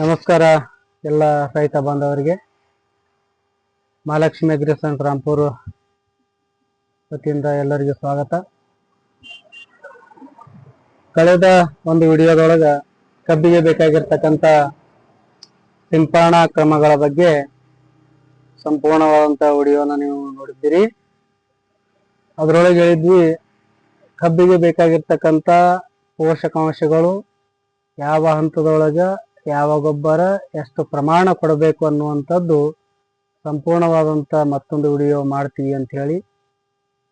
ನಮಸ್ಕಾರ ಎಲ್ಲ ರೈತ ಬಾಂಧವರಿಗೆ. ಮಹಾಲಕ್ಷ್ಮಿ ಅಗ್ರಿಸೆಂಟ್ ರಾಂಪುರ್ ವತಿಯಿಂದ ಎಲ್ಲರಿಗೂ ಸ್ವಾಗತ. ಕಳೆದ ಒಂದು ವಿಡಿಯೋದೊಳಗ ಕಬ್ಬಿಗೆ ಬೇಕಾಗಿರ್ತಕ್ಕಂಥ ಸಿಂಪರಣಾ ಕ್ರಮಗಳ ಬಗ್ಗೆ ಸಂಪೂರ್ಣವಾದಂಥ ವಿಡಿಯೋನ ನೀವು ನೋಡಿದ್ದೀರಿ. ಅದರೊಳಗೆ ಹೇಳಿದ್ವಿ, ಕಬ್ಬಿಗೆ ಬೇಕಾಗಿರ್ತಕ್ಕಂಥ ಪೋಷಕಾಂಶಗಳು ಯಾವ ಹಂತದೊಳಗ ಯಾವ ಗೊಬ್ಬರ ಎಷ್ಟು ಪ್ರಮಾಣ ಕೊಡಬೇಕು ಅನ್ನುವಂಥದ್ದು ಸಂಪೂರ್ಣವಾದಂಥ ಮತ್ತೊಂದು ವಿಡಿಯೋ ಮಾಡ್ತೀವಿ ಅಂತ ಹೇಳಿ.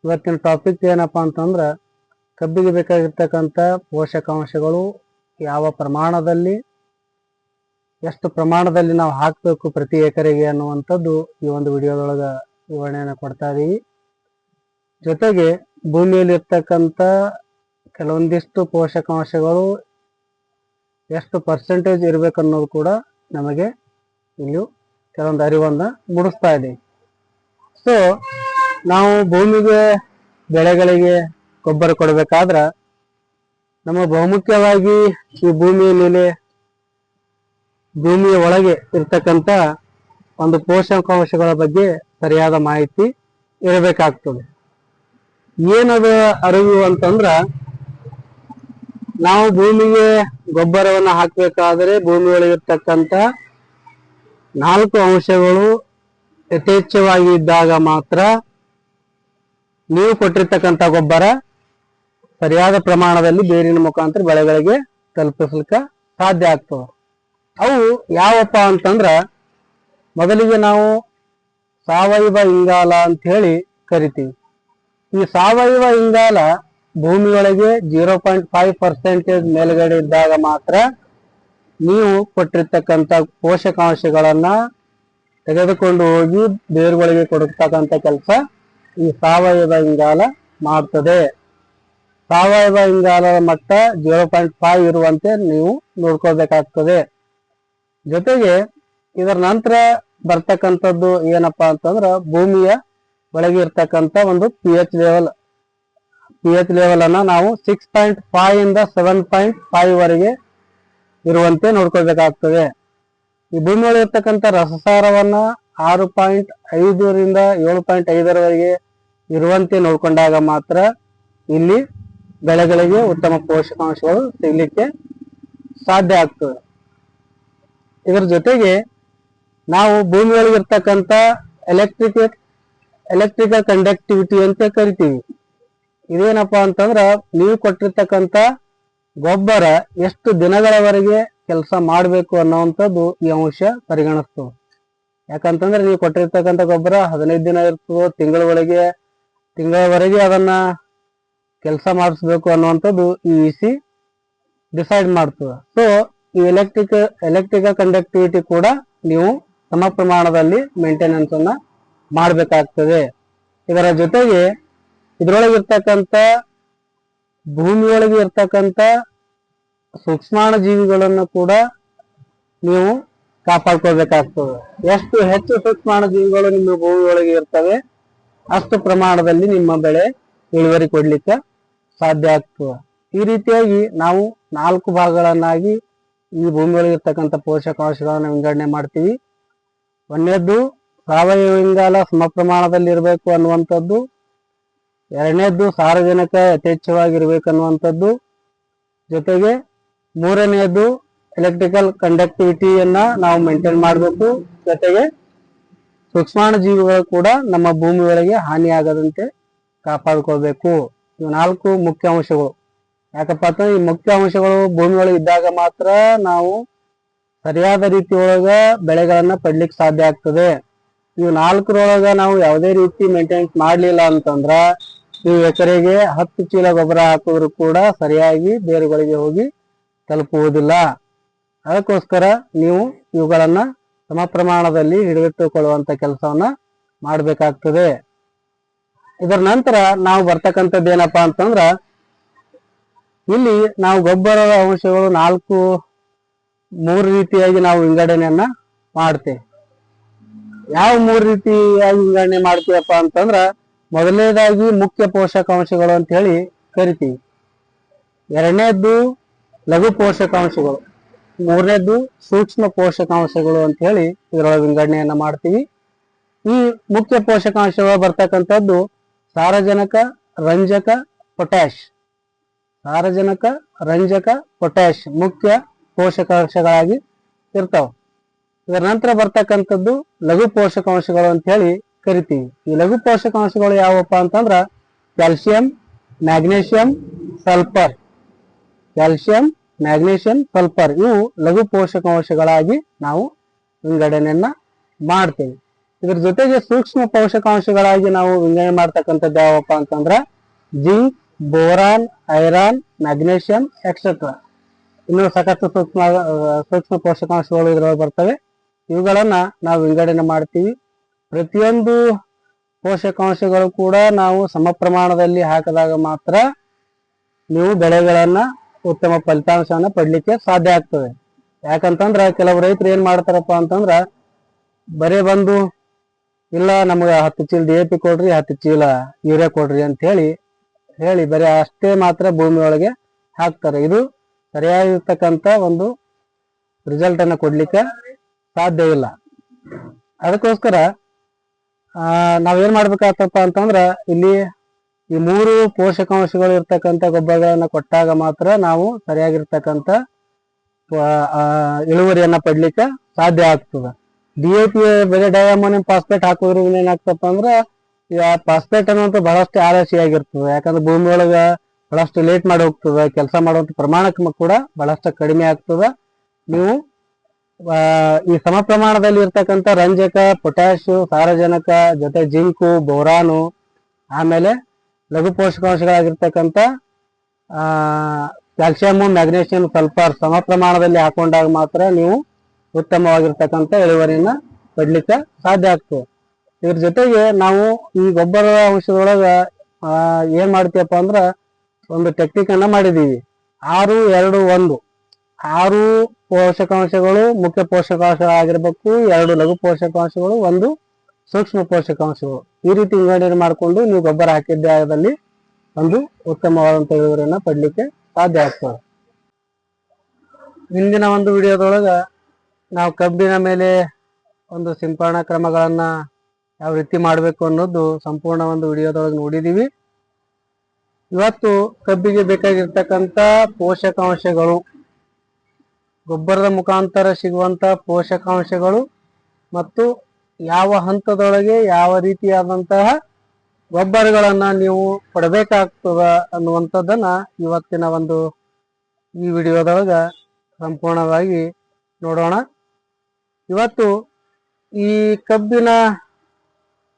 ಇವತ್ತಿನ ಟಾಪಿಕ್ ಏನಪ್ಪಾ ಅಂತಂದ್ರೆ ಕಬ್ಬಿಗೆ ಬೇಕಾಗಿರ್ತಕ್ಕಂಥ ಪೋಷಕಾಂಶಗಳು ಯಾವ ಪ್ರಮಾಣದಲ್ಲಿ, ಎಷ್ಟು ಪ್ರಮಾಣದಲ್ಲಿ ನಾವು ಹಾಕಬೇಕು ಪ್ರತಿ ಎಕರೆಗೆ ಅನ್ನುವಂಥದ್ದು ಈ ಒಂದು ವಿಡಿಯೋದೊಳಗೆ ವಿವರಣೆಯನ್ನು ಕೊಡ್ತಾ ಇದ್ದೀವಿ ಜೊತೆಗೆ ಭೂಮಿಯಲ್ಲಿ ಇರ್ತಕ್ಕಂಥ ಕೆಲವೊಂದಿಷ್ಟು ಪೋಷಕಾಂಶಗಳು ಎಷ್ಟು ಪರ್ಸೆಂಟೇಜ್ ಇರಬೇಕು ಅನ್ನೋದು ಕೂಡ ನಮಗೆ ಇಲ್ಲಿ ಕೆಲವೊಂದು ಅರಿವನ್ನ ಮೂಡಿಸ್ತಾ ಇದೆ. ಸೊ ನಾವು ಭೂಮಿಗೆ, ಬೆಳೆಗಳಿಗೆ ಗೊಬ್ಬರ ಕೊಡಬೇಕಾದ್ರ ನಮ್ಮ ಬಹುಮುಖ್ಯವಾಗಿ ಈ ಭೂಮಿಯ ಮೇಲೆ, ಭೂಮಿಯ ಒಳಗೆ ಇರ್ತಕ್ಕಂಥ ಒಂದು ಪೋಷಕಾಂಶಗಳ ಬಗ್ಗೆ ಸರಿಯಾದ ಮಾಹಿತಿ ಇರಬೇಕಾಗ್ತದೆ. ಏನದ ಅರಿವು ಅಂತಂದ್ರ ನಾವು ಭೂಮಿಗೆ ಗೊಬ್ಬರವನ್ನು ಹಾಕಬೇಕಾದ್ರೆ ಭೂಮಿ ಒಳಗಿರ್ತಕ್ಕಂಥ ನಾಲ್ಕು ಅಂಶಗಳು ಯಥೇಚ್ಛವಾಗಿ ಇದ್ದಾಗ ಮಾತ್ರ ನೀವು ಕೊಟ್ಟಿರ್ತಕ್ಕಂಥ ಗೊಬ್ಬರ ಸರಿಯಾದ ಪ್ರಮಾಣದಲ್ಲಿ ಬೇರಿನ ಮುಖಾಂತರ ಬೆಳೆಗಳಿಗೆ ತಲುಪಿಸ್ಲಿಕ್ಕೆ ಸಾಧ್ಯ ಆಗ್ತವೆ ಅವು ಯಾವಪ್ಪ ಅಂತಂದ್ರ ಮೊದಲಿಗೆ ನಾವು ಸಾವಯವ ಇಂಗಾಲ ಅಂತ ಹೇಳಿ ಕರಿತೀವಿ. ಈ ಸಾವಯವ ಇಂಗಾಲ ಭೂಮಿಯೊಳಗೆ ಜೀರೋ ಪಾಯಿಂಟ್ ಫೈವ್ ಪರ್ಸೆಂಟೇಜ್ ಮೇಲ್ಗಡೆ ಇದ್ದಾಗ ಮಾತ್ರ ನೀವು ಕೊಟ್ಟಿರ್ತಕ್ಕಂಥ ಪೋಷಕಾಂಶಗಳನ್ನ ತೆಗೆದುಕೊಂಡು ಹೋಗಿ ಬೇರುಗಳಿಗೆ ಕೊಡತಕ್ಕಂಥ ಕೆಲಸ ಈ ಸಾವಯವ ಇಂಗಾಲ ಮಾಡ್ತದೆ. ಸಾವಯವ ಇಂಗಾಲದ ಮಟ್ಟ ಜೀರೋ ಪಾಯಿಂಟ್ ಫೈವ್ ಇರುವಂತೆ ನೀವು ನೋಡ್ಕೋಬೇಕಾಗ್ತದೆ. ಜೊತೆಗೆ ಇದರ ನಂತರ ಬರ್ತಕ್ಕಂಥದ್ದು ಏನಪ್ಪಾ ಅಂತಂದ್ರ ಭೂಮಿಯ ಒಳಗೆ ಇರ್ತಕ್ಕಂಥ ಒಂದು P H level P H level ಅನ್ನ ನಾವು ಸಿಕ್ಸ್ ಪಾಯಿಂಟ್ ಫೈವ್ ಇಂದ ಸೆವೆನ್ ಪಾಯಿಂಟ್ ಫೈವ್ ವರೆಗೆ ಇರುವಂತೆ ನೋಡ್ಕೊಳ್ಬೇಕಾಗ್ತದೆ. ಈ ಭೂಮಿ ಇರ್ತಕ್ಕಂತ ಇರ್ತಕ್ಕಂಥ ರಸಸಾರವನ್ನ ಆರು ಪಾಯಿಂಟ್ ಐದರಿಂದ ಏಳು ಪಾಯಿಂಟ್ ಐದರವರೆಗೆ ಇರುವಂತೆ ನೋಡ್ಕೊಂಡಾಗ ಮಾತ್ರ ಇಲ್ಲಿ ಬೆಳೆಗಳಿಗೆ ಉತ್ತಮ ಪೋಷಕಾಂಶಗಳು ಸಿಗ್ಲಿಕ್ಕೆ ಸಾಧ್ಯ ಆಗ್ತದೆ. ಇದರ ಜೊತೆಗೆ ನಾವು ಭೂಮಿ ಒಳಗೆ ಇರ್ತಕ್ಕಂಥ ಎಲೆಕ್ಟ್ರಿಕ್ ಎಲೆಕ್ಟ್ರಿಕಲ್ ಕಂಡಕ್ಟಿವಿಟಿ ಅಂತ ಕರಿತೀವಿ. ಇದೇನಪ್ಪಾ ಅಂತಂದ್ರ ನೀವು ಕೊಟ್ಟಿರ್ತಕ್ಕಂತ ಗೊಬ್ಬರ ಎಷ್ಟು ದಿನಗಳವರೆಗೆ ಕೆಲಸ ಮಾಡಬೇಕು ಅನ್ನುವಂಥದ್ದು ಈ ಅಂಶ ಪರಿಗಣಿಸ್ತದೆ ಯಾಕಂತಂದ್ರೆ ನೀವು ಕೊಟ್ಟಿರ್ತಕ್ಕಂಥ ಗೊಬ್ಬರ ಹದಿನೈದು ದಿನ ಇರ್ತದೋ, ತಿಂಗಳ ಒಳಗೆ, ತಿಂಗಳವರೆಗೆ ಅದನ್ನ ಕೆಲಸ ಮಾಡಿಸ್ಬೇಕು ಅನ್ನುವಂಥದ್ದು ಈ ಸಿ ಡಿಸೈಡ್ ಮಾಡ್ತದೆ. ಸೊ ಈ ಎಲೆಕ್ಟ್ರಿಕ್ ಎಲೆಕ್ಟ್ರಿಕಲ್ ಕಂಡಕ್ಟಿವಿಟಿ ಕೂಡ ನೀವು ಸಮ ಪ್ರಮಾಣದಲ್ಲಿ ಮೇಂಟೆನೆನ್ಸ್ ಅನ್ನ ಮಾಡಬೇಕಾಗ್ತದೆ. ಇದರ ಜೊತೆಗೆ ಇದ್ರೊಳಗೆ ಭೂಮಿಯೊಳಗೆ ಇರ್ತಕ್ಕಂಥ ಸೂಕ್ಷ್ಮಾಣ ಜೀವಿಗಳನ್ನು ಕೂಡ ನೀವು ಕಾಪಾಡ್ಕೊಳ್ಬೇಕಾಗ್ತದೆ. ಎಷ್ಟು ಹೆಚ್ಚು ಸೂಕ್ಷ್ಮಾಣ ಜೀವಿಗಳು ನಿಮ್ಮ ಭೂಮಿಯೊಳಗೆ ಇರ್ತವೆ, ಅಷ್ಟು ಪ್ರಮಾಣದಲ್ಲಿ ನಿಮ್ಮ ಬೆಳೆ ಇಳುವರಿ ಕೊಡ್ಲಿಕ್ಕೆ ಸಾಧ್ಯ ಆಗ್ತದೆ. ಈ ರೀತಿಯಾಗಿ ನಾವು ನಾಲ್ಕು ಭಾಗಗಳನ್ನಾಗಿ ಈ ಭೂಮಿಯೊಳಗೆ ಇರ್ತಕ್ಕಂಥ ಪೋಷಕಾಂಶಗಳನ್ನು ವಿಂಗಡಣೆ ಮಾಡ್ತೀವಿ. ಒಂದನೇದ್ದು, ಸಾವಯವ ಇಂಗಾಲ ಸಮ ಪ್ರಮಾಣದಲ್ಲಿ ಇರಬೇಕು ಅನ್ನುವಂಥದ್ದು. ಎರಡನೇದ್ದು ಸಾರ್ವಜನಿಕ ಯಥೇಚ್ಛವಾಗಿರ್ಬೇಕನ್ನುವಂಥದ್ದು. ಜೊತೆಗೆ ಮೂರನೆಯದ್ದು ಎಲೆಕ್ಟ್ರಿಕಲ್ ಕಂಡಕ್ಟಿವಿಟಿಯನ್ನ ನಾವು ಮೇಂಟೈನ್ ಮಾಡಬೇಕು. ಜೊತೆಗೆ ಸೂಕ್ಷ್ಮಾಣು ಜೀವಿಗಳು ಕೂಡ ನಮ್ಮ ಭೂಮಿ ಒಳಗೆ ಹಾನಿಯಾಗದಂತೆ ಕಾಪಾಡ್ಕೋಬೇಕು ಇವು ನಾಲ್ಕು ಮುಖ್ಯ ಅಂಶಗಳು. ಯಾಕಪ್ಪ ಅಂತಂದ್ರೆ ಈ ಮುಖ್ಯ ಅಂಶಗಳು ಭೂಮಿ ಒಳಗೆ ಇದ್ದಾಗ ಮಾತ್ರ ನಾವು ಸರಿಯಾದ ರೀತಿಯೊಳಗ ಬೆಳೆಗಳನ್ನ ಪಡ್ಲಿಕ್ಕೆ ಸಾಧ್ಯ ಆಗ್ತದೆ. ಇವು ನಾಲ್ಕರೊಳಗ ನಾವು ಯಾವುದೇ ರೀತಿ ಮೇಂಟೆನೆನ್ಸ್ ಮಾಡ್ಲಿಲ್ಲ ಅಂತಂದ್ರ ನೀವು ಎಕರೆಗೆ ಹತ್ತು ಚೀಲ ಗೊಬ್ಬರ ಹಾಕಿದ್ರು ಕೂಡ ಸರಿಯಾಗಿ ಬೇರುಗಳಿಗೆ ಹೋಗಿ ತಲುಪುವುದಿಲ್ಲ. ಅದಕ್ಕೋಸ್ಕರ ನೀವು ಇವುಗಳನ್ನ ಸಮ ಪ್ರಮಾಣದಲ್ಲಿ ಹಿಡಿದಿಟ್ಟುಕೊಳ್ಳುವಂತ ಕೆಲಸವನ್ನ ಮಾಡಬೇಕಾಗ್ತದೆ. ಇದರ ನಂತರ ನಾವು ಬರ್ತಕ್ಕಂಥದ್ದು ಏನಪ್ಪಾ ಅಂತಂದ್ರ ಇಲ್ಲಿ ನಾವು ಗೊಬ್ಬರದ ಅಂಶಗಳು ನಾಲ್ಕು ಮೂರು ರೀತಿಯಾಗಿ ನಾವು ವಿಂಗಡಣೆಯನ್ನ ಮಾಡ್ತೇವೆ. ಯಾವ ಮೂರು ರೀತಿಯಾಗಿ ವಿಂಗಡಣೆ ಮಾಡ್ತೀವಪ್ಪ ಅಂತಂದ್ರ ಮೊದಲನೇದಾಗಿ ಮುಖ್ಯ ಪೋಷಕಾಂಶಗಳು ಅಂತ ಹೇಳಿ ಕರಿತೀವಿ. ಎರಡನೇದ್ದು ಲಘು ಪೋಷಕಾಂಶಗಳು. ಮೂರನೇದ್ದು ಸೂಕ್ಷ್ಮ ಪೋಷಕಾಂಶಗಳು ಅಂತ ಹೇಳಿ ಇದರೊಳಗೆ ವಿಂಗಡಣೆಯನ್ನ ಮಾಡ್ತೀವಿ. ಈ ಮುಖ್ಯ ಪೋಷಕಾಂಶಗಳು ಬರ್ತಕ್ಕಂಥದ್ದು ಸಾರಜನಕ, ರಂಜಕ ಪೊಟ್ಯಾಶ್ ಸಾರಜನಕ, ರಂಜಕ ಪೊಟ್ಯಾಶ್ ಮುಖ್ಯ ಪೋಷಕಾಂಶಗಳಾಗಿ ಇರ್ತಾವ. ಇದರ ನಂತರ ಬರ್ತಕ್ಕಂಥದ್ದು ಲಘು ಪೋಷಕಾಂಶಗಳು ಅಂತ ಹೇಳಿ ಕರಿತೀವಿ. ಈ ಲಘು ಪೋಷಕಾಂಶಗಳು ಯಾವಪ್ಪ ಅಂತಂದ್ರ calcium magnesium sulphur. Calcium magnesium sulphur ಇವು ಲಘು ಪೋಷಕಾಂಶಗಳಾಗಿ ನಾವು ವಿಂಗಡಣೆಯನ್ನ ಮಾಡ್ತೇವೆ. ಇದ್ರ ಜೊತೆಗೆ ಸೂಕ್ಷ್ಮ ಪೋಷಕಾಂಶಗಳಾಗಿ ನಾವು ವಿಂಗಡಣೆ ಮಾಡ್ತಕ್ಕಂಥದ್ದು ಯಾವಪ್ಪ ಅಂತಂದ್ರ zinc, boron, iron magnesium etcetera ಇನ್ನು ಸಾಕಷ್ಟು ಸೂಕ್ಷ್ಮ ಸೂಕ್ಷ್ಮ ಪೋಷಕಾಂಶಗಳು ಇದ್ರೊಳಗೆ ಬರ್ತವೆ. ಇವುಗಳನ್ನ ನಾವು ವಿಂಗಡಣೆ ಮಾಡ್ತೀವಿ. ಪ್ರತಿಯೊಂದು ಪೋಷಕಾಂಶಗಳು ಕೂಡ ನಾವು ಸಮ ಪ್ರಮಾಣದಲ್ಲಿ ಹಾಕಿದಾಗ ಮಾತ್ರ ನೀವು ಬೆಳೆಗಳನ್ನ ಉತ್ತಮ ಫಲಿತಾಂಶವನ್ನ ಪಡ್ಲಿಕ್ಕೆ ಸಾಧ್ಯ ಆಗ್ತದೆ. ಯಾಕಂತಂದ್ರ ಕೆಲವು ರೈತರು ಏನ್ ಮಾಡ್ತಾರಪ್ಪ ಅಂತಂದ್ರ, ಬರೇ ಬಂದು, ಇಲ್ಲ, ನಮ್ಗೆ ಹತ್ತು ಚೀಲ ಡಿ ಎ ಪಿ ಕೊಡ್ರಿ, ಹತ್ತು ಚೀಲ ಯೂರಿಯಾ ಕೊಡ್ರಿ ಅಂತ ಹೇಳಿ ಹೇಳಿ ಬರೀ ಅಷ್ಟೇ ಮಾತ್ರ ಭೂಮಿಯೊಳಗೆ ಹಾಕ್ತಾರೆ. ಇದು ಸರಿಯಾಗಿರ್ತಕ್ಕಂಥ ಒಂದು ರಿಸಲ್ಟ್ ಅನ್ನ ಕೊಡ್ಲಿಕ್ಕೆ ಸಾಧ್ಯ ಇಲ್ಲ. ಅದಕ್ಕೋಸ್ಕರ ನಾವೇನ್ ಮಾಡ್ಬೇಕಾಗ್ತಪ್ಪ ಅಂತಂದ್ರ, ಇಲ್ಲಿ ಈ ಮೂರು ಪೋಷಕಾಂಶಗಳು ಇರ್ತಕ್ಕಂಥ ಗೊಬ್ಬರಗಳನ್ನ ಕೊಟ್ಟಾಗ ಮಾತ್ರ ನಾವು ಸರಿಯಾಗಿರ್ತಕ್ಕಂಥ ಇಳುವರಿಯನ್ನು ಪಡ್ಲಿಕ್ಕೆ ಸಾಧ್ಯ ಆಗ್ತದ. ಡಿ ಎ ಪಿ ಬೆಲೆ ಡಯಾಮೋನಿಯಂ ಫಾಸ್ಫೇಟ್ ಹಾಕೋದ್ರಿಂದ ಏನಾಗ್ತಪ್ಪ ಅಂದ್ರ ಫಾಸ್ಫೇಟ್ ಅನ್ನೋದು ಬಹಳಷ್ಟು ಆಲಸ್ಯಾಗಿರ್ತದೆ ಯಾಕಂದ್ರೆ ಭೂಮಿ ಒಳಗ ಬಹಳಷ್ಟು ಲೇಟ್ ಮಾಡಿ ಹೋಗ್ತದ. ಕೆಲಸ ಮಾಡುವಂತ ಪ್ರಮಾಣ ಕೂಡ ಬಹಳಷ್ಟು ಕಡಿಮೆ ಆಗ್ತದ. ನೀವು ಈ ಸಮ ಪ್ರಮಾಣದಲ್ಲಿ ಇರ್ತಕ್ಕಂಥ ರಂಜಕ ಪೊಟ್ಯಾಶ್ ಸಾರಜನಕ, ಜೊತೆ ಜಿಂಕು, ಬೋರಾನು, ಆಮೇಲೆ ಲಘು ಪೋಷಕಾಂಶಗಳಾಗಿರ್ತಕ್ಕಂಥ ಕ್ಯಾಲ್ಸಿಯಂ ಮ್ಯಾಗ್ನೇಷಿಯಂ ಸಲ್ಫರ್ ಸಮ ಪ್ರಮಾಣದಲ್ಲಿ ಹಾಕೊಂಡಾಗ ಮಾತ್ರ ನೀವು ಉತ್ತಮವಾಗಿರ್ತಕ್ಕಂಥ ಇಳುವರಿಯನ್ನ ಪಡ್ಲಿಕ್ಕೆ ಸಾಧ್ಯ ಆಗ್ತದೆ. ಇದ್ರ ಜೊತೆಗೆ ನಾವು ಈ ಗೊಬ್ಬರ ಅಂಶದೊಳಗ ಏನ್ ಮಾಡ್ತೀವಪ್ಪ ಅಂದ್ರ ಒಂದು ಟೆಕ್ನಿಕ್ ಅನ್ನ ಮಾಡಿದೀವಿ. ಆರು, ಎರಡು, ಒಂದು. ಆರು ಪೋಷಕಾಂಶಗಳು, ಮುಖ್ಯ ಪೋಷಕಾಂಶ ಆಗಿರ್ಬೇಕು, ಎರಡು ಲಘು ಪೋಷಕಾಂಶಗಳು, ಒಂದು ಸೂಕ್ಷ್ಮ ಪೋಷಕಾಂಶಗಳು. ಈ ರೀತಿ ವಿಂಗಡಣೆ ಮಾಡಿಕೊಂಡು ನೀವು ಗೊಬ್ಬರ ಹಾಕಿದ್ದ ಜಾಗದಲ್ಲಿ ಒಂದು ಉತ್ತಮವಾದಂತ ಇಳುವರಿಯನ್ನು ಪಡ್ಲಿಕ್ಕೆ ಸಾಧ್ಯ ಆಗ್ತದೆ. ಹಿಂದಿನ ಒಂದು ವಿಡಿಯೋದೊಳಗ ನಾವು ಕಬ್ಬಿನ ಮೇಲೆ ಒಂದು ಸಿಂಪರಣಾ ಕ್ರಮಗಳನ್ನ ಯಾವ ರೀತಿ ಮಾಡಬೇಕು ಅನ್ನೋದು ಸಂಪೂರ್ಣ ಒಂದು ವಿಡಿಯೋದೊಳಗೆ ನೋಡಿದೀವಿ. ಇವತ್ತು ಕಬ್ಬಿಗೆ ಬೇಕಾಗಿರ್ತಕ್ಕಂಥ ಪೋಷಕಾಂಶಗಳು ಗೊಬ್ಬರದ ಮುಖಾಂತರ ಸಿಗುವಂತ ಪೋಷಕಾಂಶಗಳು ಮತ್ತು ಯಾವ ಹಂತದೊಳಗೆ ಯಾವ ರೀತಿಯಾದಂತಹ ಗೊಬ್ಬರಗಳನ್ನ ನೀವು ಕೊಡಬೇಕಾಗ್ತದ ಅನ್ನುವಂಥದ್ದನ್ನ ಇವತ್ತಿನ ಒಂದು ಈ ವಿಡಿಯೋದೊಳಗ ಸಂಪೂರ್ಣವಾಗಿ ನೋಡೋಣ. ಇವತ್ತು ಈ ಕಬ್ಬಿನ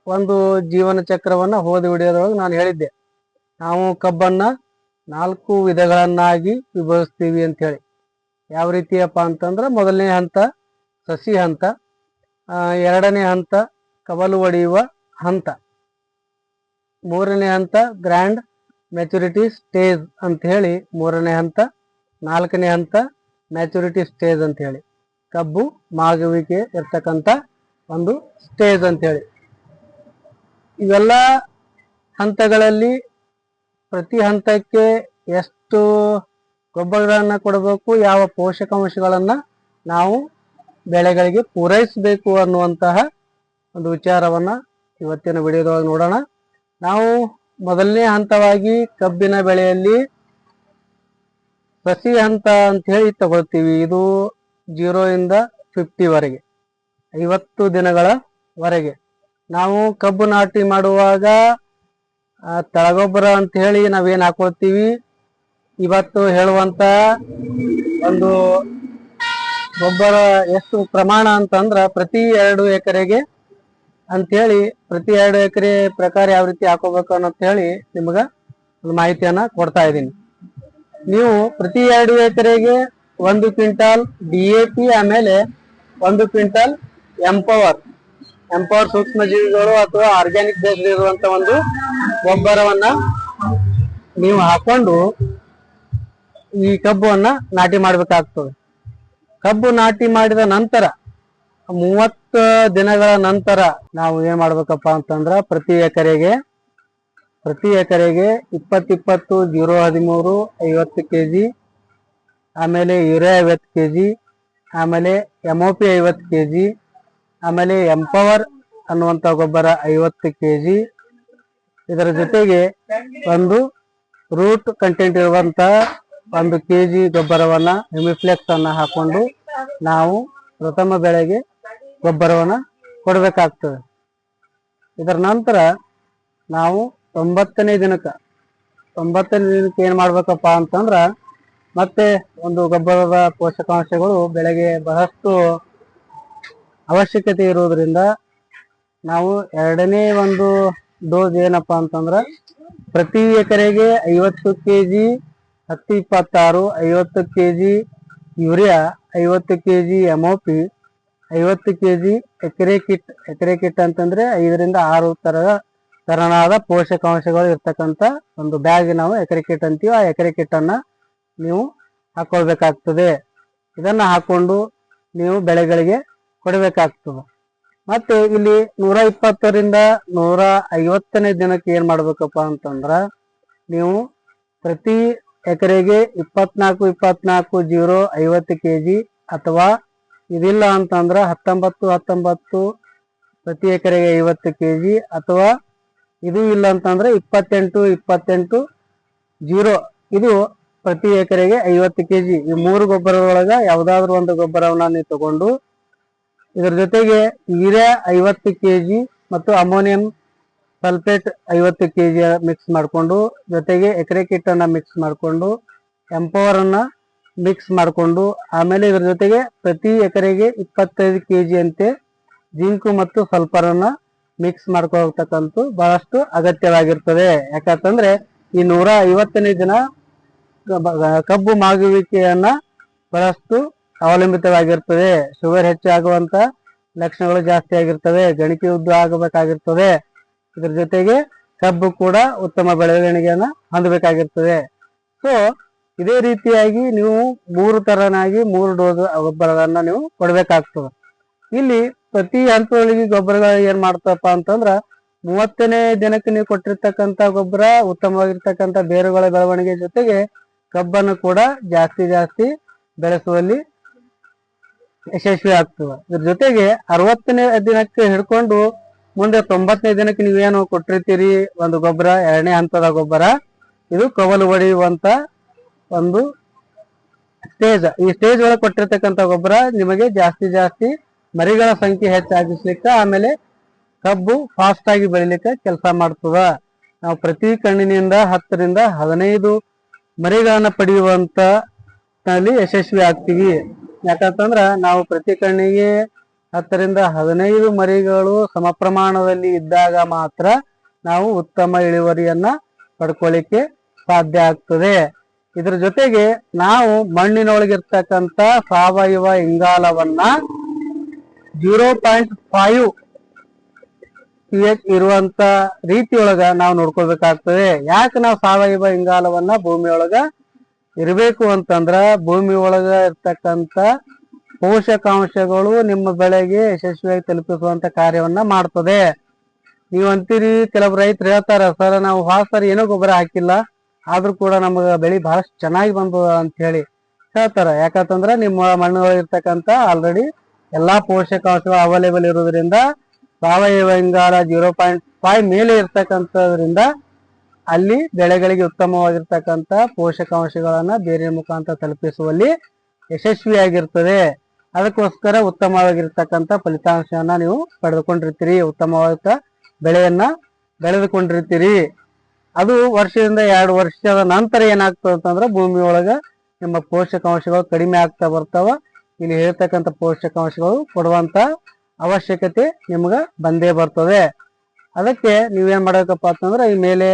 ಒಂದು ಜೀವನ ಚಕ್ರವನ್ನ ಹೋದ ವಿಡಿಯೋದೊಳಗೆ ನಾನು ಹೇಳಿದ್ದೆ. ನಾವು ಕಬ್ಬನ್ನ ನಾಲ್ಕು ವಿಧಗಳನ್ನಾಗಿ ವಿಭಜಿಸ್ತೀವಿ ಅಂತ ಹೇಳಿ. ಯಾವ ರೀತಿಯಪ್ಪ ಅಂತಂದ್ರೆ ಮೊದಲನೇ ಹಂತ ಸಸಿ ಹಂತ ಎರಡನೇ ಹಂತ ಕವಲು ಒಡೆಯುವ ಹಂತ, ಮೂರನೇ ಹಂತ ಗ್ರ್ಯಾಂಡ್ ಮೆಚುರಿಟಿ ಸ್ಟೇಜ್ ಅಂತ ಹೇಳಿ, ಮೂರನೇ ಹಂತ, ನಾಲ್ಕನೇ ಹಂತ ಮ್ಯಾಚುರಿಟಿ ಸ್ಟೇಜ್ ಅಂತ ಹೇಳಿ, ಕಬ್ಬು ಮಾಗುವಿಕೆ ಇರ್ತಕ್ಕಂಥ ಒಂದು ಸ್ಟೇಜ್ ಅಂತ ಹೇಳಿ. ಇವೆಲ್ಲ ಹಂತಗಳಲ್ಲಿ ಪ್ರತಿ ಹಂತಕ್ಕೆ ಎಷ್ಟು ಗೊಬ್ಬರಗಳನ್ನ ಕೊಡಬೇಕು, ಯಾವ ಪೋಷಕಾಂಶಗಳನ್ನ ನಾವು ಬೆಳೆಗಳಿಗೆ ಪೂರೈಸಬೇಕು ಅನ್ನುವಂತಹ ಒಂದು ವಿಚಾರವನ್ನ ಇವತ್ತಿನ ವಿಡಿಯೋದೊಳಗೆ ನೋಡೋಣ. ನಾವು ಮೊದಲನೇ ಹಂತವಾಗಿ ಕಬ್ಬಿನ ಬೆಳೆಯಲ್ಲಿ ಸಸಿ ಹಂತ ಅಂತ ಹೇಳಿ ತಗೊಳ್ತೀವಿ. ಇದು ಜೀರೋ ಇಂದ ಫಿಫ್ಟಿ ವರೆಗೆ, ಐವತ್ತು ದಿನಗಳವರೆಗೆ. ನಾವು ಕಬ್ಬು ನಾಟಿ ಮಾಡುವಾಗ ತಳಗೊಬ್ಬರ ಅಂತ ಹೇಳಿ ನಾವೇನು ಹಾಕೊಳ್ತೀವಿ? ಇವತ್ತು ಹೇಳುವಂತ ಒಂದು ಗೊಬ್ಬರ ಎಷ್ಟು ಪ್ರಮಾಣ ಅಂತಂದ್ರ ಪ್ರತಿ ಎರಡು ಎಕರೆಗೆ ಅಂತೇಳಿ, ಪ್ರತಿ ಎರಡು ಎಕರೆ ಪ್ರಕಾರ ಯಾವ ರೀತಿ ಹಾಕೋಬೇಕು ಅನ್ನೋದು ಹೇಳಿ ನಿಮ್ಗ ಒಂದು ಮಾಹಿತಿಯನ್ನ ಕೊಡ್ತಾ ಇದ್ದೀನಿ. ನೀವು ಪ್ರತಿ ಎರಡು ಎಕರೆಗೆ ಒಂದು ಕ್ವಿಂಟಾಲ್ ಡಿ ಎ ಪಿ ಆಮೇಲೆ ಒಂದು ಕ್ವಿಂಟಾಲ್ ಎಂಪವರ್ ಎಂಪವರ್ ಸೂಕ್ಷ್ಮ ಜೀವಿಗಳು ಅಥವಾ ಆರ್ಗ್ಯಾನಿಕ್ ಬೇಸ್ಡ್ ಇರುವಂತ ಒಂದು ಗೊಬ್ಬರವನ್ನ ನೀವು ಹಾಕೊಂಡು ಈ ಕಬ್ಬನ್ನ ನಾಟಿ ಮಾಡ್ಬೇಕಾಗ್ತದೆ. ಕಬ್ಬು ನಾಟಿ ಮಾಡಿದ ನಂತರ ಮೂವತ್ತು ದಿನಗಳ ನಂತರ ನಾವು ಏನ್ ಮಾಡ್ಬೇಕಪ್ಪ ಅಂತಂದ್ರ ಪ್ರತಿ ಎಕರೆಗೆ ಪ್ರತಿ ಎಕರೆಗೆ ಇಪ್ಪತ್ತಿಪ್ಪತ್ತು, ಜೀರೋ ಹದಿಮೂರು, ಐವತ್ತು ಕೆಜಿ, ಆಮೇಲೆ ಯೂರಿಯಾ ಐವತ್ತು ಕೆಜಿ, ಆಮೇಲೆ ಎಂ ಒ ಪಿ ಐವತ್ತು ಕೆ ಜಿ ಆಮೇಲೆ ಎಂಪವರ್ ಅನ್ನುವಂಥ ಗೊಬ್ಬರ ಐವತ್ತು ಕೆ ಜಿ ಇದರ ಜೊತೆಗೆ ಒಂದು ರೂಟ್ ಕಂಟೆಂಟ್ ಇರುವಂತ ಒಂದು ಕೆ ಜಿ ಗೊಬ್ಬರವನ್ನ ಹಿಮಿಫ್ಲೆಕ್ಸ್ ಅನ್ನ ಹಾಕೊಂಡು ನಾವು ಪ್ರಥಮ ಬೆಳೆಗೆ ಗೊಬ್ಬರವನ್ನ ಕೊಡಬೇಕಾಗ್ತದೆ. ಇದರ ನಂತರ ನಾವು ತೊಂಬತ್ತನೇ ದಿನಕ್ಕೆ ತೊಂಬತ್ತನೇ ದಿನಕ್ಕೆ ಏನ್ ಮಾಡ್ಬೇಕಪ್ಪ ಅಂತಂದ್ರ ಮತ್ತೆ ಒಂದು ಗೊಬ್ಬರದ ಪೋಷಕಾಂಶಗಳು ಬೆಳೆಗೆ ಬಹಳಷ್ಟು ಅವಶ್ಯಕತೆ ಇರುವುದರಿಂದ ನಾವು ಎರಡನೇ ಒಂದು ಡೋಸ್ ಏನಪ್ಪಾ ಅಂತಂದ್ರ ಪ್ರತಿ ಎಕರೆಗೆ ಐವತ್ತು ಕೆಜಿ ಹತ್ತು ಇಪ್ಪತ್ತಾರು ಐವತ್ತು ಕೆ ಜಿ ಯೂರಿಯಾ, ಐವತ್ತು K G M O P ಐವತ್ತು K G acre kit acre kit ಅಂತಂದ್ರೆ ಐದರಿಂದ ಆರು ತರದ ತರನಾದ ಪೋಷಕಾಂಶಗಳು ಇರ್ತಕ್ಕಂಥ ಒಂದು ಬ್ಯಾಗ್ ನಾವು ಎಕರೆ ಕಿಟ್ ಅಂತೀವಿ. ಆ ಎಕರೆ ಕಿಟ್ಟನ್ನು ನೀವು ಹಾಕೊಳ್ಬೇಕಾಗ್ತದೆ. ಇದನ್ನ ಹಾಕೊಂಡು ನೀವು ಬೆಳೆಗಳಿಗೆ ಕೊಡಬೇಕಾಗ್ತದೆ. ಮತ್ತೆ ಇಲ್ಲಿ ನೂರ ಇಪ್ಪತ್ತರಿಂದ ನೂರ ಐವತ್ತನೇ ದಿನಕ್ಕೆ ಏನು ಮಾಡ್ಬೇಕಪ್ಪ ಅಂತಂದ್ರೆ ನೀವು ಪ್ರತಿ ಎಕರೆಗೆ ಇಪ್ಪತ್ನಾಲ್ಕು ಇಪ್ಪತ್ನಾಲ್ಕು, ಜೀರೋ, ಐವತ್ತು ಕೆ ಜಿ ಅಥವಾ ಇದಿಲ್ಲ ಅಂತಂದ್ರೆ ಹತ್ತೊಂಬತ್ತು ಹತ್ತೊಂಬತ್ತು ಪ್ರತಿ ಎಕರೆಗೆ ಐವತ್ತು ಕೆ ಜಿ ಅಥವಾ ಇದು ಇಲ್ಲ ಅಂತಂದ್ರೆ ಇಪ್ಪತ್ತೆಂಟು ಇಪ್ಪತ್ತೆಂಟು, ಜೀರೋ, ಇದು ಪ್ರತಿ ಎಕರೆಗೆ ಐವತ್ತು ಕೆ ಜಿ ಈ ಮೂರು ಗೊಬ್ಬರದೊಳಗ ಯಾವ್ದಾದ್ರು ಒಂದು ಗೊಬ್ಬರವನ್ನ ನೀವು ತಗೊಂಡು ಇದರ ಜೊತೆಗೆ ಯೂರಿಯಾ ಐವತ್ತು ಕೆ ಜಿ ಮತ್ತು ಅಮೋನಿಯಂ ಸಲ್ಫೇಟ್ ಐವತ್ತು ಕೆ ಜಿ ಮಿಕ್ಸ್ ಮಾಡಿಕೊಂಡು, ಜೊತೆಗೆ ಎಕರೆ ಕಿಟ್ಟನ್ನು ಮಿಕ್ಸ್ ಮಾಡಿಕೊಂಡು ಎಂಪವರ್ ಅನ್ನ ಮಿಕ್ಸ್ ಮಾಡಿಕೊಂಡು, ಆಮೇಲೆ ಇದರ ಜೊತೆಗೆ ಪ್ರತಿ ಎಕರೆಗೆ ಇಪ್ಪತ್ತೈದು ಕೆ ಅಂತೆ ಜಿಂಕು ಮತ್ತು ಸಲ್ಫರನ್ನು ಮಿಕ್ಸ್ ಮಾಡ್ಕೊಳ್ತಕ್ಕಂಥ ಬಹಳಷ್ಟು ಅಗತ್ಯವಾಗಿರ್ತದೆ. ಯಾಕಂತಂದ್ರೆ ಈ ನೂರ ಐವತ್ತನೇ ದಿನ ಕಬ್ಬು ಮಾಗುವಿಕೆಯನ್ನ ಬಹಳಷ್ಟು ಅವಲಂಬಿತವಾಗಿರ್ತದೆ. ಶುಗರ್ ಹೆಚ್ಚಾಗುವಂತ ಲಕ್ಷಣಗಳು ಜಾಸ್ತಿ ಆಗಿರ್ತವೆ ಗಣಿಕೆ ಉದ್ದ ಆಗಬೇಕಾಗಿರ್ತದೆ. ಇದ್ರ ಜೊತೆಗೆ ಕಬ್ಬು ಕೂಡ ಉತ್ತಮ ಬೆಳವಣಿಗೆಯನ್ನ ಹೊಂದಬೇಕಾಗಿರ್ತದೆ. ಸೊ ಇದೇ ರೀತಿಯಾಗಿ ನೀವು ಮೂರು ತರನಾಗಿ ಮೂರು ಡೋಸ್ ಗೊಬ್ಬರಗಳನ್ನ ನೀವು ಕೊಡಬೇಕಾಗ್ತದೆ. ಇಲ್ಲಿ ಪ್ರತಿ ಹಂತದೊಳಗೆ ಗೊಬ್ಬರಗಳು ಏನ್ ಮಾಡ್ತಪ್ಪ ಅಂತಂದ್ರ ಮೂವತ್ತನೇ ದಿನಕ್ಕೆ ನೀವು ಕೊಟ್ಟಿರ್ತಕ್ಕಂತ ಗೊಬ್ಬರ, ಉತ್ತಮವಾಗಿರ್ತಕ್ಕಂಥ ಬೇರುಗಳ ಬೆಳವಣಿಗೆ ಜೊತೆಗೆ ಕಬ್ಬನ್ನು ಕೂಡ ಜಾಸ್ತಿ ಜಾಸ್ತಿ ಬೆಳೆಸುವಲ್ಲಿ ಯಶಸ್ವಿ ಆಗ್ತದೆ ಇದ್ರ ಜೊತೆಗೆ ಅರವತ್ತನೇ ದಿನಕ್ಕೆ ಹಿಡ್ಕೊಂಡು ಮುಂದೆ ತೊಂಬತ್ತನೇ ದಿನಕ್ಕೆ ನೀವೇನು ಕೊಟ್ಟಿರ್ತೀರಿ ಒಂದು ಗೊಬ್ಬರ, ಎರಡನೇ ಹಂತದ ಗೊಬ್ಬರ. ಇದು ಕವಲು ಹೊಡೆಯುವಂತ ಒಂದು ಸ್ಟೇಜ್. ಈ ಸ್ಟೇಜ್ ಒಳಗೆ ಕೊಟ್ಟಿರ್ತಕ್ಕಂಥ ಗೊಬ್ಬರ ನಿಮಗೆ ಜಾಸ್ತಿ ಜಾಸ್ತಿ ಮರಿಗಳ ಸಂಖ್ಯೆ ಹೆಚ್ಚಾಗಿಸ್ಲಿಕ್ಕೆ, ಆಮೇಲೆ ಕಬ್ಬು ಫಾಸ್ಟ್ ಆಗಿ ಬೆಳಿಲಿಕ್ಕೆ ಕೆಲಸ ಮಾಡ್ತದ. ನಾವು ಪ್ರತಿ ಕಣ್ಣಿನಿಂದ ಹತ್ತರಿಂದ ಹದಿನೈದು ಮರಿಗಳನ್ನ ಪಡೆಯುವಂತ ಯಶಸ್ವಿ ಆಗ್ತೀವಿ. ಯಾಕಂತಂದ್ರ ನಾವು ಪ್ರತಿ ಕಣ್ಣಿಗೆ ಹತ್ತರಿಂದ ಹದಿನೈದು ಮರಿಗಳು ಸಮ ಪ್ರಮಾಣದಲ್ಲಿ ಇದ್ದಾಗ ಮಾತ್ರ ನಾವು ಉತ್ತಮ ಇಳುವರಿಯನ್ನ ಪಡ್ಕೊಳ್ಳಿಕ್ಕೆ ಸಾಧ್ಯ ಆಗ್ತದೆ. ಇದ್ರ ಜೊತೆಗೆ ನಾವು ಮಣ್ಣಿನೊಳಗಿರ್ತಕ್ಕಂಥ ಸಾವಯವ ಇಂಗಾಲವನ್ನ zero point five P H ಇರುವಂತ ರೀತಿಯೊಳಗ ನಾವು ನೋಡ್ಕೊಳ್ಬೇಕಾಗ್ತದೆ. ಯಾಕೆ ನಾವು ಸಾವಯವ ಇಂಗಾಲವನ್ನ ಭೂಮಿಯೊಳಗ ಇರಬೇಕು ಅಂತಂದ್ರ ಭೂಮಿ ಒಳಗ ಇರ್ತಕ್ಕಂತ ಪೋಷಕಾಂಶಗಳು ನಿಮ್ಮ ಬೆಳೆಗೆ ಯಶಸ್ವಿಯಾಗಿ ತಲುಪಿಸುವಂತ ಕಾರ್ಯವನ್ನ ಮಾಡ್ತದೆ. ನೀವು ಅಂತೀರಿ, ಕೆಲವು ರೈತರು ಹೇಳ್ತಾರ, ಸರ್, ನಾವು ಸರ್ ಏನೋ ಗೊಬ್ಬರ ಹಾಕಿಲ್ಲ, ಆದ್ರೂ ಕೂಡ ನಮಗ ಬೆಳಿ ಬಹಳಷ್ಟು ಚೆನ್ನಾಗಿ ಬಂದದ ಅಂತ ಹೇಳಿ ಹೇಳ್ತಾರ. ಯಾಕಂತಂದ್ರ ನಿಮ್ಮ ಮಣ್ಣೊಳಗೆ ಇರ್ತಕ್ಕಂತ ಆಲ್ರೆಡಿ ಎಲ್ಲಾ ಪೋಷಕಾಂಶಗಳು ಅವೈಲೇಬಲ್ ಇರೋದ್ರಿಂದ ಸಾವಯವ ಇಂಗಾಲ ಜೀರೋ ಪಾಯಿಂಟ್ ಫೈವ್ ಮೇಲೆ ಇರ್ತಕ್ಕಂಥದ್ರಿಂದ ಅಲ್ಲಿ ಬೆಳೆಗಳಿಗೆ ಉತ್ತಮವಾಗಿರ್ತಕ್ಕಂಥ ಪೋಷಕಾಂಶಗಳನ್ನ ಬೇರೆ ಮುಖಾಂತರ ತಲುಪಿಸುವಲ್ಲಿ ಯಶಸ್ವಿಯಾಗಿರ್ತದೆ. ಅದಕ್ಕೋಸ್ಕರ ಉತ್ತಮವಾಗಿರ್ತಕ್ಕಂಥ ಫಲಿತಾಂಶವನ್ನ ನೀವು ಪಡೆದುಕೊಂಡಿರ್ತೀರಿ, ಉತ್ತಮವಾದ ಬೆಳೆಯನ್ನ ಬೆಳೆದುಕೊಂಡಿರ್ತೀರಿ. ಅದು ವರ್ಷದಿಂದ ಎರಡು ವರ್ಷದ ನಂತರ ಏನಾಗ್ತದೆ ಅಂತಂದ್ರೆ ಭೂಮಿ ನಿಮ್ಮ ಪೋಷಕಾಂಶಗಳು ಕಡಿಮೆ ಆಗ್ತಾ ಬರ್ತಾವ. ಇಲ್ಲಿ ಹೇಳ್ತಕ್ಕಂಥ ಪೋಷಕಾಂಶಗಳು ಕೊಡುವಂತ ಅವಶ್ಯಕತೆ ನಿಮ್ಗ ಬಂದೇ ಬರ್ತದೆ. ಅದಕ್ಕೆ ನೀವೇನ್ ಮಾಡಬೇಕಪ್ಪ ಅಂತಂದ್ರೆ ಈ ಮೇಲೆ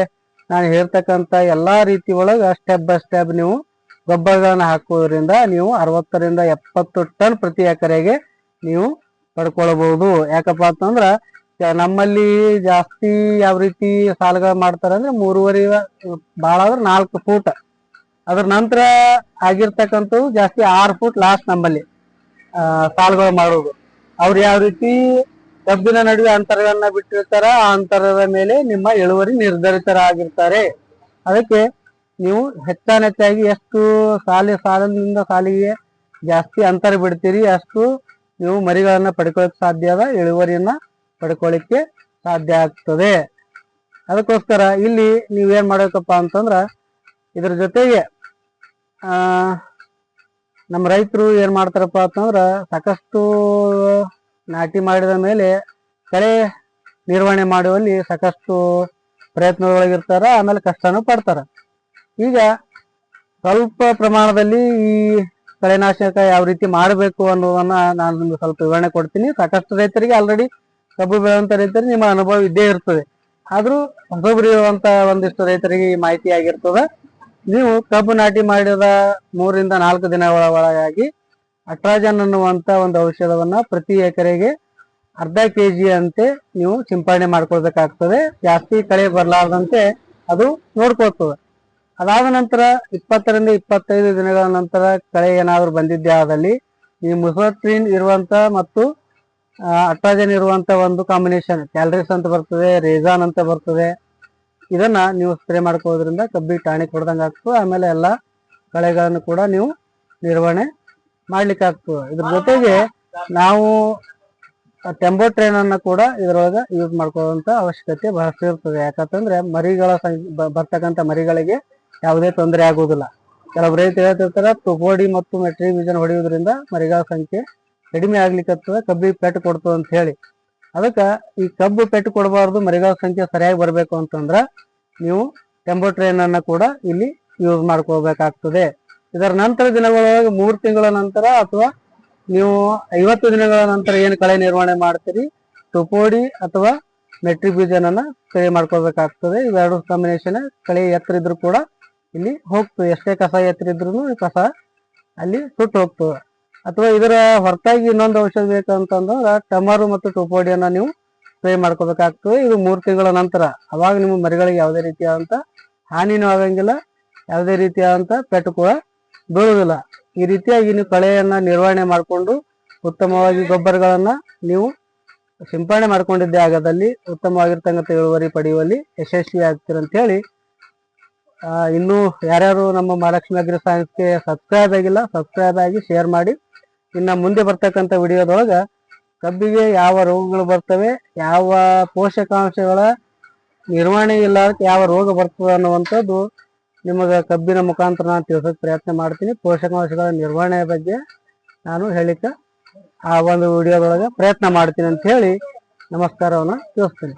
ನಾನು ಹೇಳ್ತಕ್ಕಂಥ ಎಲ್ಲಾ ರೀತಿ ಒಳಗ ಸ್ಟೆಪ್ ಬೈ ಸ್ಟೆಪ್ ನೀವು ಗೊಬ್ಬರಗಳನ್ನ ಹಾಕುವುದರಿಂದ ನೀವು ಅರವತ್ತರಿಂದ ಎಪ್ಪತ್ತು ಟನ್ ಪ್ರತಿ ಎಕರೆಗೆ ನೀವು ಪಡ್ಕೊಳ್ಬಹುದು. ಯಾಕಪ್ಪ ಅಂತಂದ್ರ ನಮ್ಮಲ್ಲಿ ಜಾಸ್ತಿ ಯಾವ ರೀತಿ ಸಾಲಗಳು ಮಾಡ್ತಾರೆ ಅಂದ್ರೆ ಮೂರುವರೆ ಭಾಳ ಅಂದ್ರೆ ನಾಲ್ಕು ಫೂಟ್. ಅದ್ರ ನಂತರ ಆಗಿರ್ತಕ್ಕಂಥವು ಜಾಸ್ತಿ ಆರು ಫೂಟ್ ಲಾಸ್ಟ್ ನಮ್ಮಲ್ಲಿ ಸಾಲುಗಳು ಮಾಡೋದು ಅವ್ರು ಯಾವ ರೀತಿ ಕಬ್ಬಿನ ನಡುವೆ ಅಂತರಗಳನ್ನ ಬಿಟ್ಟಿರ್ತಾರ ಆ ಅಂತರದ ಮೇಲೆ ನಿಮ್ಮ ಇಳುವರಿ ನಿರ್ಧರಿತರಾಗಿರ್ತಾರೆ. ಅದಕ್ಕೆ ನೀವು ಹೆಚ್ಚಾನೆಚ್ಚಾಗಿ ಎಷ್ಟು ಸಾಲಿ ಸಾಲಿನಿಂದ ಸಾಲಿಗೆ ಜಾಸ್ತಿ ಅಂತರ ಬಿಡ್ತೀರಿ, ಅಷ್ಟು ನೀವು ಮರಿಗಳನ್ನ ಪಡ್ಕೊಳ್ಳಿಕ್ಕೆ ಸಾಧ್ಯ ಅದ, ಇಳುವರಿಯನ್ನ ಪಡ್ಕೊಳ್ಳಿಕ್ಕೆ ಸಾಧ್ಯ ಆಗ್ತದೆ. ಅದಕ್ಕೋಸ್ಕರ ಇಲ್ಲಿ ನೀವೇನ್ ಮಾಡಬೇಕಪ್ಪ ಅಂತಂದ್ರ ಇದ್ರ ಜೊತೆಗೆ ನಮ್ಮ ರೈತರು ಏನ್ ಮಾಡ್ತಾರಪ್ಪ ಅಂತಂದ್ರ ಸಾಕಷ್ಟು ನಾಟಿ ಮಾಡಿದ ಮೇಲೆ ಕಳೆ ನಿರ್ವಹಣೆ ಮಾಡುವಲ್ಲಿ ಸಾಕಷ್ಟು ಪ್ರಯತ್ನದೊಳಗಿರ್ತಾರ, ಆಮೇಲೆ ಕಷ್ಟನೂ ಪಡ್ತಾರ. ಈಗ ಸ್ವಲ್ಪ ಪ್ರಮಾಣದಲ್ಲಿ ಈ ಕಳೆನಾಶಕ ಯಾವ ರೀತಿ ಮಾಡಬೇಕು ಅನ್ನೋದನ್ನ ನಾನು ನಿಮ್ಗೆ ಸ್ವಲ್ಪ ವಿವರಣೆ ಕೊಡ್ತೀನಿ. ಸಾಕಷ್ಟು ರೈತರಿಗೆ ಆಲ್ರೆಡಿ ಕಬ್ಬು ಬೆಳೆಯುವಂತ ರೈತರಿಗೆ ನಿಮ್ಮ ಅನುಭವ ಇದ್ದೇ ಇರ್ತದೆ. ಆದ್ರೂ ಹೊಸಬ್ರು ಇರುವಂತ ಒಂದಿಷ್ಟು ರೈತರಿಗೆ ಈ ಮಾಹಿತಿ ಆಗಿರ್ತದ. ನೀವು ಕಬ್ಬು ನಾಟಿ ಮಾಡಿದ ಮೂರರಿಂದ ನಾಲ್ಕು ದಿನಗಳ ಒಳಗಾಗಿ ಅಟ್ರಾಜನ್ ಅನ್ನುವಂತ ಒಂದು ಔಷಧವನ್ನ ಪ್ರತಿ ಎಕರೆಗೆ ಅರ್ಧ ಕೆಜಿ ಅಂತೆ ನೀವು ಸಿಂಪಡಣೆ ಮಾಡ್ಕೊಳ್ಬೇಕಾಗ್ತದೆ. ಜಾಸ್ತಿ ಕಳೆ ಬರಲಾರ್ದಂತೆ ಅದು ನೋಡ್ಕೊಳ್ತದೆ. ಅದಾದ ನಂತರ ಇಪ್ಪತ್ತರಿಂದ ಇಪ್ಪತ್ತೈದು ದಿನಗಳ ನಂತರ ಕಳೆ ಏನಾದರೂ ಬಂದಿದ್ದೆ ಆದಲ್ಲಿ ಈ ಮುಸೋಟ್ರಿನ್ ಇರುವಂತ ಮತ್ತು ಅಟ್ರಾಜನ್ ಇರುವಂತ ಒಂದು ಕಾಂಬಿನೇಷನ್ ಕ್ಯಾಲರೀಸ್ ಅಂತ ಬರ್ತದೆ ರೇಜಾನ್ ಅಂತ ಬರ್ತದೆ. ಇದನ್ನ ನೀವು ಸ್ಪ್ರೇ ಮಾಡ್ಕೋದ್ರಿಂದ ಕಬ್ಬಿಗೆ ಟಾಣಿಕ್ ಕೊಡ್ದಂಗೆ ಆಗ್ತದೆ. ಆಮೇಲೆ ಎಲ್ಲ ಕಳೆಗಳನ್ನು ಕೂಡ ನೀವು ನಿರ್ವಹಣೆ ಮಾಡ್ಲಿಕ್ಕೆ ಆಗ್ತದೆ. ಇದ್ರ ಜೊತೆಗೆ ನಾವು ಟೆಂಬೋ ಟ್ರೈನ್ ಅನ್ನ ಕೂಡ ಇದರೊಳಗೆ ಯೂಸ್ ಮಾಡ್ಕೊಳ್ಳುವಂತ ಅವಶ್ಯಕತೆ ಬಹಳಷ್ಟು ಇರ್ತದೆ. ಯಾಕಂತಂದ್ರೆ ಮರಿಗಳ ಬರ್ತಕ್ಕಂಥ ಮರಿಗಳಿಗೆ ಯಾವುದೇ ತೊಂದರೆ ಆಗುವುದಿಲ್ಲ. ಕೆಲವು ರೈತರು ಹೇಳ್ತಿರ್ತಾರೆ ತುಗೋಡಿ ಮತ್ತು ಮೆಟ್ರಿ ಬೀಜನ ಹೊಡೆಯುವುದರಿಂದ ಮರಿಗಳ ಸಂಖ್ಯೆ ಕಡಿಮೆ ಆಗ್ಲಿಕ್ಕತ್ತದ ಕಬ್ಬಿಗೆ ಪೆಟ್ಟು ಕೊಡ್ತದೆ ಅಂತ ಹೇಳಿ. ಅದಕ್ಕೆ ಈ ಕಬ್ಬು ಪೆಟ್ಟು ಕೊಡಬಾರ್ದು ಮರಿಗಳ ಸಂಖ್ಯೆ ಸರಿಯಾಗಿ ಬರಬೇಕು ಅಂತಂದ್ರೆ ನೀವು ಟೆಂಬೋ ಟ್ರೈನ್ ಅನ್ನ ಕೂಡ ಇಲ್ಲಿ ಯೂಸ್ ಮಾಡ್ಕೋಬೇಕಾಗ್ತದೆ. ಇದರ ನಂತರ ದಿನಗಳೊಳಗೆ ಮೂರು ತಿಂಗಳ ನಂತರ ಅಥವಾ ನೀವು ಐವತ್ತು ದಿನಗಳ ನಂತರ ಏನು ಕಳೆ ನಿರ್ವಹಣೆ ಮಾಡ್ತೀರಿ ತುಪೋಡಿ ಅಥವಾ ಮೆಟ್ರಿ ಬೀಜನನ್ನ ಸ್ಪ್ರೇ ಮಾಡ್ಕೋಬೇಕಾಗ್ತದೆ. ಇವೆರಡು ಕಾಂಬಿನೇಷನ್ ಕಳೆ ಎತ್ತರ ಇದ್ರೂ ಕೂಡ ಇಲ್ಲಿ ಹೋಗ್ತು. ಎಷ್ಟೇ ಕಸ ಎತ್ತರ ಇದ್ರು ಕಸ ಅಲ್ಲಿ ಸುಟ್ಟು ಹೋಗ್ತದೆ ಅಥವಾ ಇದರ ಹೊರತಾಗಿ ಇನ್ನೊಂದು ಔಷಧ ಬೇಕಂತಂದ್ರೆ ಟಮರು ಮತ್ತು ಟುಪೋಡಿಯನ್ನ ನೀವು ಸ್ಪ್ರೇ ಮಾಡ್ಕೋಬೇಕಾಗ್ತದೆ. ಇದು ಮೂರು ತಿಂಗಳ ನಂತರ. ಅವಾಗ ನಿಮ್ಮ ಮರಿಗಳಿಗೆ ಯಾವುದೇ ರೀತಿಯಾದಂಥ ಹಾನಿನೂ ಆಗಂಗಿಲ್ಲ. ಯಾವುದೇ ರೀತಿಯಾದಂಥ ಪೆಟ್ಟು ಕೂಡ ಬೀಳುವುದಿಲ್ಲ. ಈ ರೀತಿಯಾಗಿ ನೀವು ಕಳೆಯನ್ನ ನಿರ್ವಹಣೆ ಮಾಡಿಕೊಂಡು ಉತ್ತಮವಾಗಿ ಗೊಬ್ಬರಗಳನ್ನು ನೀವು ಸಿಂಪಡಣೆ ಮಾಡ್ಕೊಂಡಿದ್ದೇ ಆಗದಲ್ಲಿ ಉತ್ತಮವಾಗಿರ್ತಕ್ಕಂಥ ಇಳುವರಿ ಪಡೆಯುವಲ್ಲಿ ಯಶಸ್ವಿ ಆಗ್ತೀರ ಅಂತ ಹೇಳಿ ಇನ್ನು ಯಾರ್ಯಾರು ನಮ್ಮ ಮಹಾಲಕ್ಷ್ಮಿ ಅಗ್ರಿ ಸೈನ್ಸ್ಗೆ ಸಬ್ಸ್ಕ್ರೈಬ್ ಆಗಿಲ್ಲ ಸಬ್ಸ್ಕ್ರೈಬ್ ಆಗಿ ಶೇರ್ ಮಾಡಿ. ಇನ್ನು ಮುಂದೆ ಬರ್ತಕ್ಕಂಥ ವಿಡಿಯೋದೊಳಗೆ ಕಬ್ಬಿಗೆ ಯಾವ ರೋಗಗಳು ಬರ್ತವೆ, ಯಾವ ಪೋಷಕಾಂಶಗಳ ನಿರ್ವಹಣೆ ಇಲ್ಲ, ಯಾವ ರೋಗ ಬರ್ತದೆ ಅನ್ನುವಂಥದ್ದು ನಿಮಗೆ ಕಬ್ಬಿನ ಮುಖಾಂತರ ನಾನು ತಿಳಿಸೋಕೆ ಪ್ರಯತ್ನ ಮಾಡ್ತೀನಿ. ಪೋಷಕಾಂಶಗಳ ನಿರ್ವಹಣೆ ಬಗ್ಗೆ ನಾನು ಹೇಳಿಕ ಆ ಒಂದು ವಿಡಿಯೋದೊಳಗೆ ಪ್ರಯತ್ನ ಮಾಡ್ತೀನಿ ಅಂತ ಹೇಳಿ ನಮಸ್ಕಾರವನ್ನು ತಿಳಿಸ್ತೀನಿ.